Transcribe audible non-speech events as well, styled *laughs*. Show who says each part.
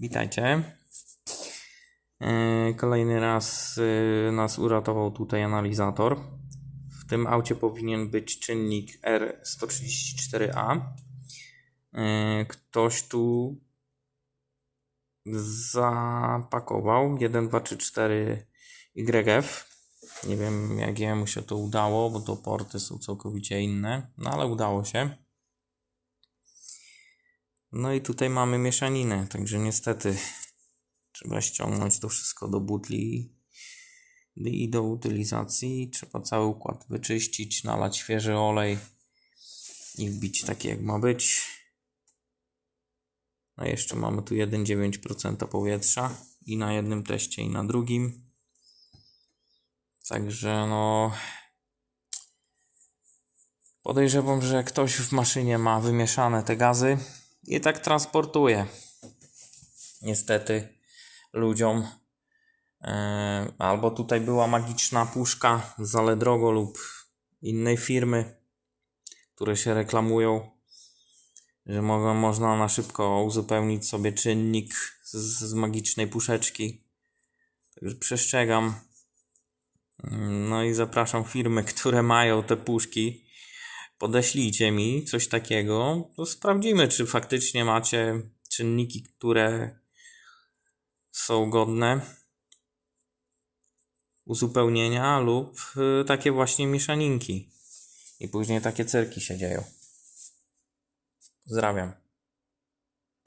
Speaker 1: Witajcie. E, Kolejny raz e, nas uratował tutaj analizator. W tym aucie powinien być czynnik R134A. E, Ktoś tu zapakował 1, 2, 3, 4 YF. Nie wiem jak jemu się to udało, bo to porty są całkowicie inne, no ale udało się. No i tutaj mamy mieszaninę, także niestety trzeba ściągnąć to wszystko do butli i do utylizacji. Trzeba cały układ wyczyścić, nalać świeży olej i wbić taki jak ma być. No jeszcze mamy tu 1,9% powietrza i na jednym teście i na drugim. Także no podejrzewam, że ktoś w maszynie ma wymieszane te gazy i tak transportuje. Niestety ludziom. E, Albo tutaj była magiczna puszka z Aledrogo lub innej firmy, które się reklamują, że mogą, można na szybko uzupełnić sobie czynnik z, z magicznej puszeczki. Także przestrzegam. No i zapraszam firmy, *laughs* które mają te puszki. Podeślijcie mi coś takiego, to sprawdzimy, czy faktycznie macie czynniki, które są godne uzupełnienia lub y, takie właśnie mieszaninki. I później takie cyrki się dzieją. Pozdrawiam.